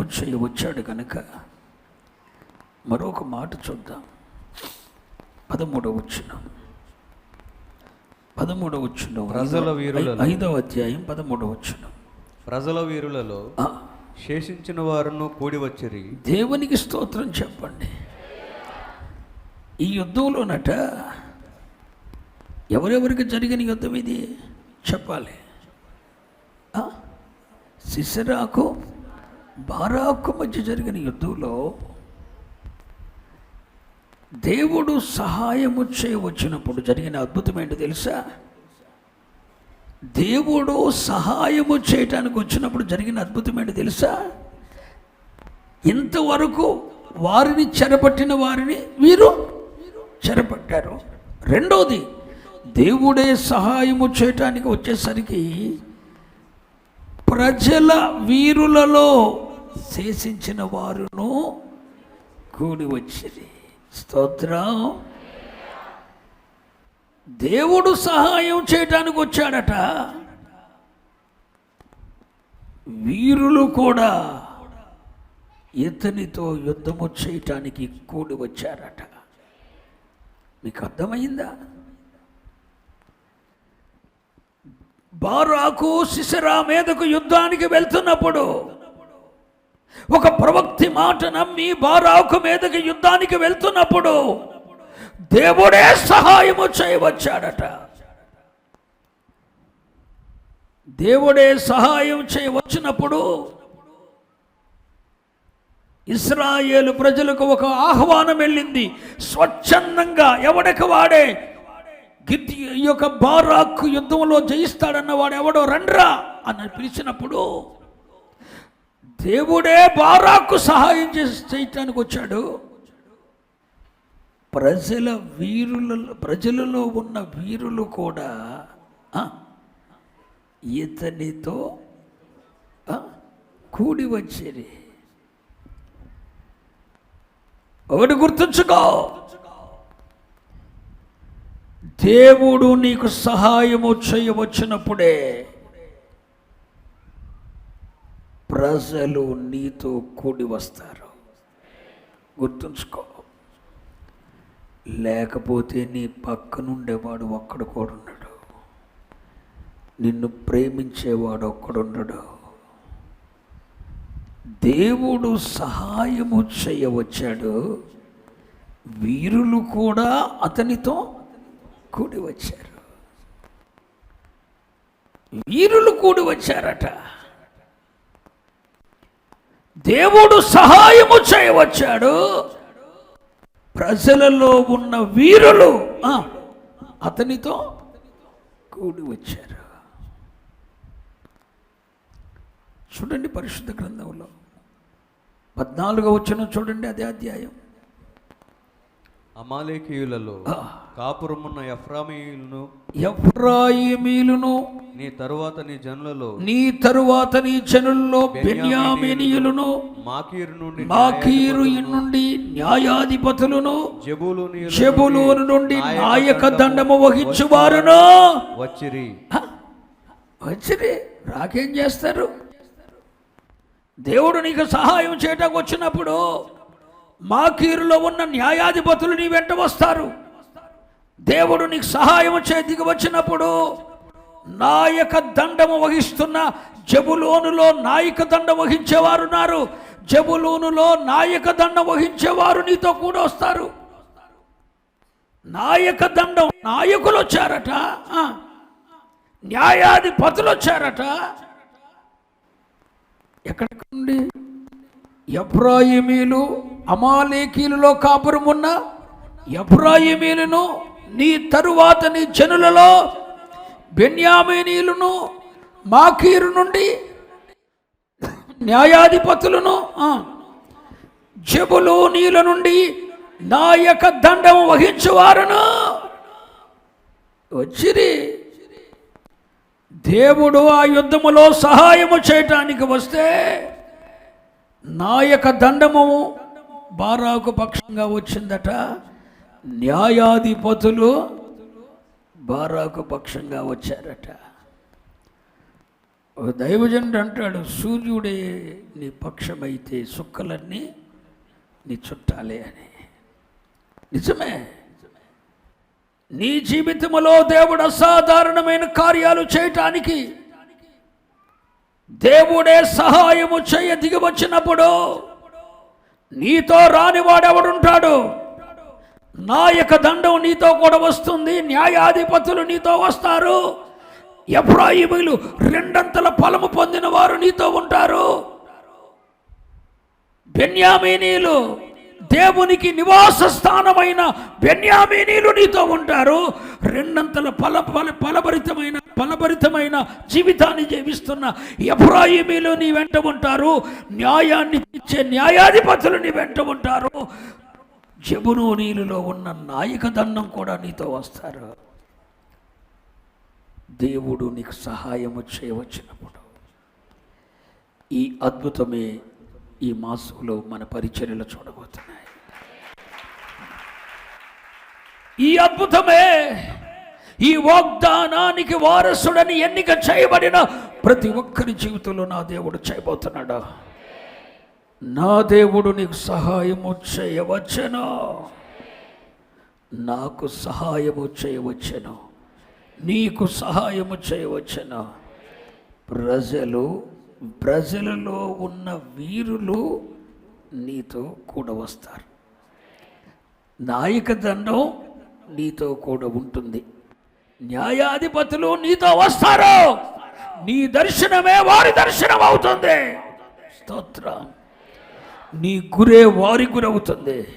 చేయ వచ్చాడు కనుక మరొక మాట చూద్దాం. పదమూడవ వచ్చిన పదమూడవ వచ్చిన ప్రజల వీరులలో. ఐదవ అధ్యాయం పదమూడవ వచ్చిన ప్రజల వీరులలో శేషించిన వారును కూడి వచ్చిరి. దేవునికి స్తోత్రం చెప్పండి. ఈ యుద్ధంలోనట ఎవరెవరికి జరిగిన యుద్ధం ఇది? చెప్పాలి? సిసరాకు బారాకు మధ్య జరిగిన యుద్ధంలో దేవుడు సహాయము చేయవచ్చినప్పుడు జరిగిన అద్భుతం ఏంటో తెలుసా? దేవుడు సహాయము చేయటానికి వచ్చినప్పుడు జరిగిన అద్భుతం ఏంటో తెలుసా? ఇంతవరకు వారిని చెరపట్టిన వారిని వీరు చెరపట్టారు. రెండోది దేవుడే సహాయము చేయటానికి వచ్చేసరికి ప్రజల వీరులలో శేషించిన వారును కూడి వచ్చింది స్తోత్రం. దేవుడు సహాయం చేయటానికి వచ్చాడట. వీరులు కూడా ఇతనితో యుద్ధము చేయటానికి కూడి వచ్చారట. మీకు అర్థమైందా? బారాకు సిసరా మీదకు యుద్ధానికి వెళ్తున్నప్పుడు ఒక ప్రవక్తి మాట నమ్మి బారాకు మీదకి యుద్ధానికి వెళ్తున్నప్పుడు దేవుడే సహాయము చేయవచ్చాడట. దేవుడే సహాయం చేయవచ్చినప్పుడు ఇస్రాయేలు ప్రజలకు ఒక ఆహ్వానం వెళ్ళింది. స్వచ్ఛందంగా ఎవడకు వాడే? గిద్ది ఈ యొక్క బారాక్ యుద్ధంలో జయిస్తాడన్న వాడు ఎవడో రండ్రా అని పిలిచినప్పుడు దేవుడే బారాకు సహాయం చేసి చేయటానికి వచ్చాడు. ప్రజల వీరులలో ప్రజలలో ఉన్న వీరులు కూడా ఇతనితో కూడి వచ్చేది. ఒకటి గుర్తుంచుకో. దేవుడు నీకు సహాయము చేయవచ్చినప్పుడే ప్రజలు నీతో కూడి వస్తారు. గుర్తుంచుకో లేకపోతే నీ పక్కనుండేవాడు ఒక్కడు కూడా ఉండడు. నిన్ను ప్రేమించేవాడు ఒక్కడుండడు దేవుడు సహాయము చేయవచ్చాడు. వీరులు కూడా అతనితో కూడి వచ్చారు. వీరులు కూడి వచ్చారట. దేవుడు సహాయము చేయవచ్చాడు. ప్రజలలో ఉన్న వీరులు అతనితో కూడి వచ్చారు. చూడండి పరిశుద్ధ గ్రంథంలో పద్నాలుగో వచ్చిన చూడండి అదే అధ్యాయం. అమాలేకీయులలో కాపురమున్న ఎఫ్రామీయులను ఎఫ్రాయిమీలును నీ తరువాత నీ జనులలో నీ తరువాత నీ జనుల్లో బెన్యామినీయులను మాకీరు నుండి మాకీరు నుండి న్యాయాధిపతులను జబులు చెబులూరు నుండి నాయక దండము వహించువారును. వచ్చిరి వచ్చిరి రాకేం చేస్తారు? దేవుడు నీకు సహాయం చేయటానికి వచ్చినప్పుడు మాకీరులో ఉన్న న్యాయాధిపతులు నీ వెంట వస్తారు. దేవుడు నీకు సహాయం చేతికి వచ్చినప్పుడు నాయక దండము వహిస్తున్న జబులోనులో నాయక దండం వహించేవారు ఉన్నారు. జబులోనులో నాయక దండం వహించేవారు నీతో కూడా వస్తారు. నాయక దండం నాయకులు వచ్చారట. న్యాయాధిపతులు వచ్చారట. ఎక్కడి నుండి ఎబ్రాయిమీలు అమాలేకీలలో కాపురం ఉన్న ఎబ్రాయిమీలను నీ తరువాత నీ జనులలో బెన్యామీనీలను మాకీరు నుండి న్యాయాధిపతులను ఆ, జబులు నీల నుండి నాయక దండం వహించువారును. వచ్చిరి. దేవుడు ఆ యుద్ధములో సహాయము చేయటానికి వస్తే నాయక దండము బారాకు పక్షంగా వచ్చిందట. న్యాయాధిపతులు బారాకు పక్షంగా వచ్చారట. ఒక దైవజనుడు అంటాడు సూర్యుడే నీ పక్షమైతే సుక్కలన్నీ నీ చుట్టాలే అని. నిజమే. నీ జీవితంలో దేవుడు అసాధారణమైన కార్యాలు చేయటానికి దేవుడే సహాయము చేయ దిగి వచ్చినప్పుడు నీతో రానివాడెవడుంటాడు? నాయక దండం నీతో కూడా వస్తుంది న్యాయాధిపతులు నీతో వస్తారు ఎఫ్రాయిములు రెండంతల ఫలము పొందిన వారు నీతో ఉంటారు. బెన్యామీనీలు దేవునికి నివాస స్థానమైన బెన్యామీనీలు నీతో ఉంటారు. రెండంతల ఫల ఫల ఫలభరితమైన ఫలభరితమైన జీవితాన్ని జీవిస్తున్న ఎఫ్రాయిమీలు నీ వెంట ఉంటారు. న్యాయాన్ని ఇచ్చే న్యాయాధిపతులు నీ వెంట ఉంటారు. జబునోనీలులో ఉన్న నాయక దండం కూడా నీతో వస్తారు. దేవుడు నీకు సహాయము చేయవచ్చినప్పుడు ఈ అద్భుతమే ఈ మాసంలో మన పరిచర్యలు చూడబోతున్నాయి. ఈ అద్భుతమే ఈ వాగ్దానానికి వారసుడని ఎన్నిక చేయబడిన ప్రతి ఒక్కరి జీవితంలో నా దేవుడు చేయబోతున్నాడా? నా దేవుడు నీకు సహాయము చేయవచ్చును. నాకు సహాయము చేయవచ్చును. నీకు సహాయము చేయవచ్చును. ప్రజలు ప్రజలలో ఉన్న వీరులు నీతో కూడా వస్తారు. నాయక దండం నీతో కూడా ఉంటుంది. న్యాయాధిపతులు నీతో వస్తారు. నీ దర్శనమే వారి దర్శనం అవుతుంది స్తోత్రం. నీ గురే వారి గురవుతుంది.